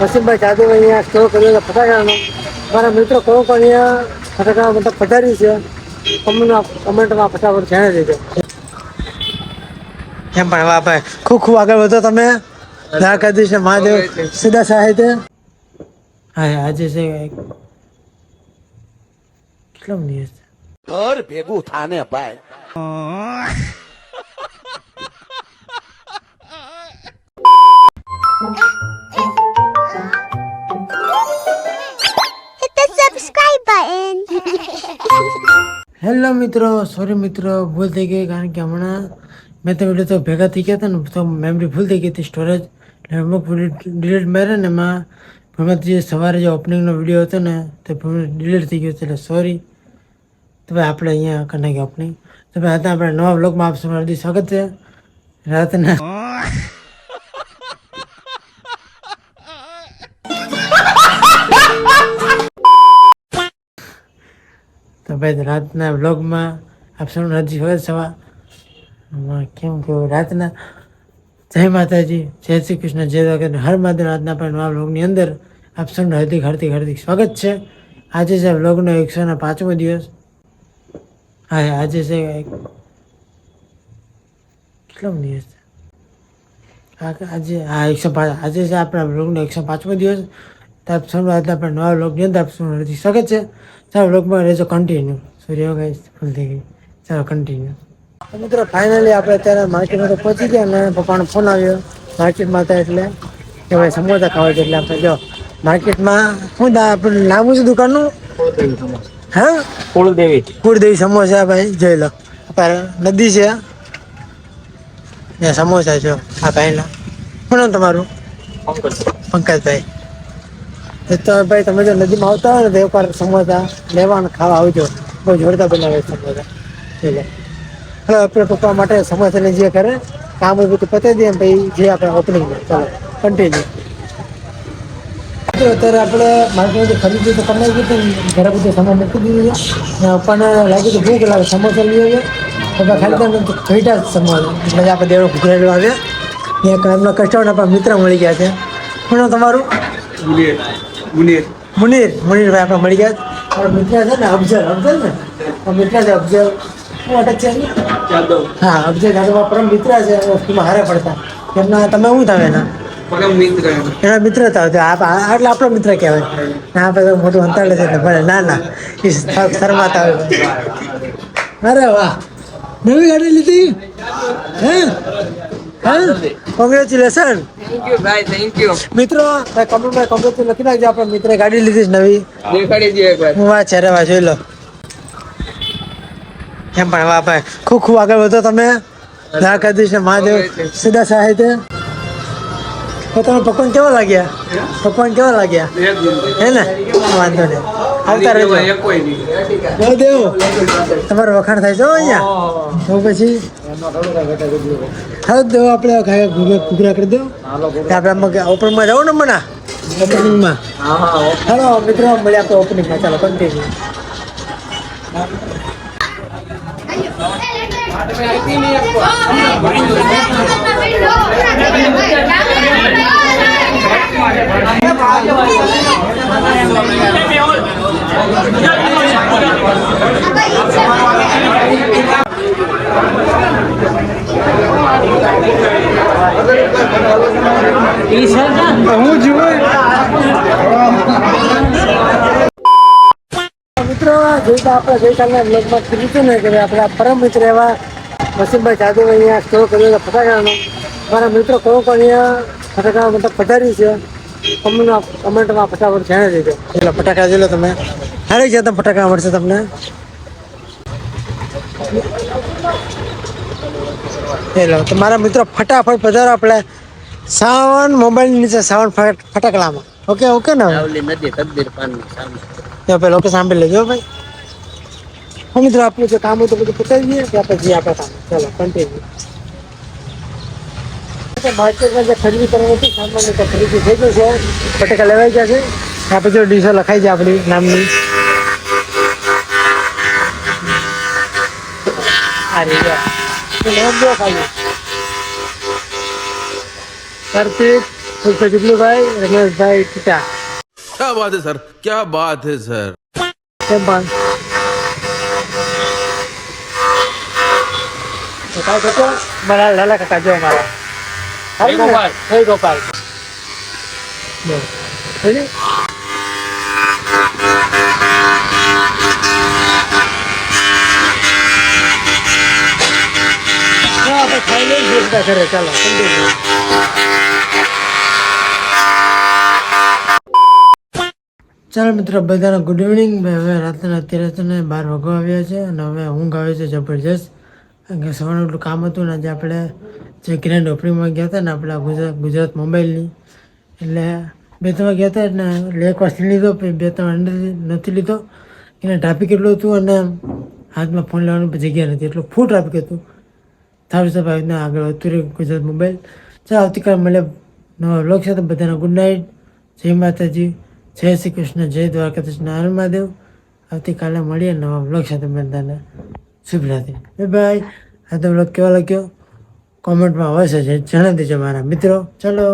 વસીમભાઈ જાદવ અહીંયા સ્ટોર કર્યો છે ફટાકડાનો. મારા મિત્રો કોણ કોણ અહીંયા ફટાકડા મતલબ પધાર્યું છે. કમેન્ટમાં કમેન્ટમાં ફટાફટ જાણી દેજો. એમ પણ વાહ ભાઈ ખૂબ ખૂબ આગળ વધો તમે. દ્વારકાધીશ મહાદેવ સીધા સાહિત્ય હા આજે છે કેટલો દિવસ? ઘર ભેગું થાને ભાઈ. હેલો મિત્રો, સોરી મિત્રો, ભૂલ થઈ ગઈ કારણ કે હમણાં મેં તો વીડિયો તો ભેગા થઈ ગયા હતા ને, તો મેમરી ભૂલ થઈ ગઈ હતી સ્ટોરેજ અમુક ડિલીટ માર્યા ને એમાં હમણાં જે સવારે જે ઓપનિંગનો વીડિયો હતો ને, તે ડિલીટ થઈ ગયો એટલે સોરી તો ભાઈ આપણે અહીંયા કરી નાખ્યું ઓપનિંગ તો ભાઈ હતા આપણે નવા બ્લોગમાં આપ સૌનું હાર્દિક સ્વાગત છે. રાતના. ભાઈ, રાતના બ્લોગમાં આપ સૌનું હાર્દિક હોય સવા કેમ કહ્યું રાતના જય માતાજી, જય શ્રી કૃષ્ણ, જય દ્વારકા હર માધવ રાતના પણ નવા બ્લોગની અંદર આપ સૌનું હાર્દિક હાર્દિક હાર્દિક સ્વાગત છે. આજે છે બ્લોગનો એકસો ને પાંચમો દિવસ. હા આજે છે કેટલો દિવસ છે? આજે, હા, એકસો પાંચ, આજે છે આપણા બ્લોગનો એકસો પાંચમો દિવસ. તો આપ પણ નવા બ્લોગની અંદર આપ સૌનું હાર્દિક શકે છે. ચાલો લોકમાં રહેજો કન્ટિન્યુ સૂર્ય ગાઈસ ફૂલ થઈ ગઈ. ચાલો કન્ટિન્યુ મિત્રો ફાઇનલી આપણે અત્યારે માર્કેટમાં તો પહોંચી ગયા અને પપ્પાનો ફોન આવ્યો. માર્કેટમાં હતા એટલે કે ભાઈ સમોસા ખાવા છે એટલે આપણે જો માર્કેટમાં શું આપણું નામ છે દુકાનનું? હા? કુળદેવી. કુળદેવી સમોસા ભાઈ જોઈ લો. નદી છે. ત્યાં સમોસા છો. આ ભાઈના. શું નામ તમારું? પંકજભાઈ. ભાઈ તમે જો નદીમાં આવતા હોય ને તો એકવાર સમોસા લેવાના, ખાવા આવજો. બહુ જોરદાર બનાવે સમોસા. ચલો. હવે આપણે પપ્પા માટે સમોસાને જે કરે, કામ બધું પતાવી દઈએ ભાઈ જે આપણે ઓપનિંગ ચાલો કન્ટિન્યુ અત્યારે આપણે માર્કેટમાંથી ખરીદી તો કરી નાખી ઘરે બધું સામાન મૂકી દીધું છે. પણ લાગ્યું કે ભૂખ લાગે, સમોસા લઈ આવીએ પપ્પા ખાલી ઘઈટા જ સમોસા. એટલે આપણે દેવડો ગુજરાત આવ્યા. ત્યાં એમના કસ્ટમર આપણા મિત્ર મળી ગયા છે. નામ તમારું? મુનીર. મુનીર. મુનીર મુનીરભાઈ આપણે મળી ગયા. આપણા મિત્ર છે ને અફઝલ અફઝલ ને? મિત્ર છે અફઝલ. શું અટક છે? હા અફઝલ જાદવ. પરમ મિત્ર છે વસ્તુમાં હારે પડતા. એમના તમે શું થાવ એના? એના મિત્ર થાવ તો આપ આ- આપણો મિત્ર કહેવાય. ના આપણે તો મોટું અંતરાલે છે ભલે ના ના. એ શરમાતા હોય. અરે વાહ. નવી ગાડી લીધી? હા? કોંગ્રેચ્યુલેશન થેન્ક યુ ભાઈ થેન્ક યુ મિત્રો કમેન્ટમાં કોંગ્રેચ્યુલેશન લખી નાખજો. આપણે મિત્રે ગાડી લીધી છે નવી. દેખાડી દે એકવાર. હું વાત છે રે વાહ જોઈ લો. એમ પણ વાહ ભાઈ. ખૂબ ખૂબ આગળ વધો તમે. ને મહાદેવ. સીધા સાહિત્ય તો તમે પકવાન કેવા લાગ્યા પકવાન કેવા લાગ્યા હે ને વાંધો નહીં આવતા રહેજો બહુ દેવું તમારું વખાણ થાય છે હો અહીંયા તો પછી હા દેવો આપણે ખાય ઘૂઘરા ઘૂઘરા કરી દો આપણે આમાં ઓપનમાં જાઓ ને મના ઓપનિંગમાં હાલો મિત્રો મળ્યા આપણે ઓપનિંગમાં ચાલો કન્ટિન્યુ હું જુઓ મિત્રો જોઈતા આપણે ગઈકાલના બ્લોગમાં કીધું હતું ને કે આપણા પરમ મિત્ર એવા વસીમભાઈ જાદવ અહીંયા સ્ટોર કર્યો છે ફટાકડાનો. મારા મિત્રો કોણ કોણ અહીંયા ફટાકડા મતલબ પધાર્યું છે. કમેન્ટમાં કમેન્ટમાં ફટાફટ જાણી દીધો એટલે ફટાકડા જોઈ લો તમે. હારી જતા ફટાકડા મળશે તમને એ લો તો મારા મિત્રો ફટાફટ પધારો આપણે સાવન મોબાઈલની નીચે સાવન ફટ- ફટાકડામાં ઓકે ઓકે ને આવલી નદી તકદીર પાનની સામે તો પેલો કે સાંભળી લેજો ભાઈ હા મિત્રો આપણું જે કામ હોય તો બધું પતાવી દઈએ ત્યાં પછી આપણે કામ ચાલો કન્ટિન્યુ માર્કેટમાં જે ખરીદી કરવાની હતી સામાન્ય તો ખરીદી થઈ ગઈ છે બટાકા લેવાઈ ગયા છે આપણે જો ડીશો લખાઈ છે આપણી નામની આ રહી ગયા નામ જો ખાલી કાર્તિક પુષ્પ જુગલુભાઈ રમેશભાઈ ટીટા क्या बात है सर क्या बात है सर કેમ પણ તો કાંઈ કરતો મારા લાલા કાકા જો મારા જય બધા ઘરે, ચાલો. ચાલો મિત્રો, બધાને ગુડ ઇવનિંગ હવે રાતના અત્યારે છે ને બાર આવ્યા છે અને હવે ઊંઘ આવે છે જબરજસ્ત. કારણ કે સવારનું એટલું કામ હતું ને આજે આપણે જે ગ્રેન્ડ ઓપનિંગમાં ગયા હતા ને આપણા ગુજરાત ગુજરાત મોબાઈલની એટલે બે ત્રણ ગયા હતા એટલે લેક વાર લીધો બે ત્રણ નથી લીધો. એને ટ્રાફિક એટલું હતું અને હાથમાં ફોન લેવાની જગ્યા નથી. એટલું ફૂલ ટ્રાફિક હતું. સારું સાહેબ આવી આગળ વધતું રહ્યું ગુજરાત મોબાઈલ ચાલો, આવતીકાલે મળે નવા બ્લોગ સાથે બધાને ગુડ નાઇટ જય માતાજી. જય શ્રી કૃષ્ણ. જય દ્વારકાધીશ. નારાયણ મહાદેવ. આવતીકાલે મળીએ નવા બ્લોગ સાથે બધાને. શુભ રાત્રિ. બાય આ તો બ્લોગ કેવો લાગ્યો? કોમેન્ટમાં અવશ્ય જણાવી દેજો મારા મિત્રો. ચલો.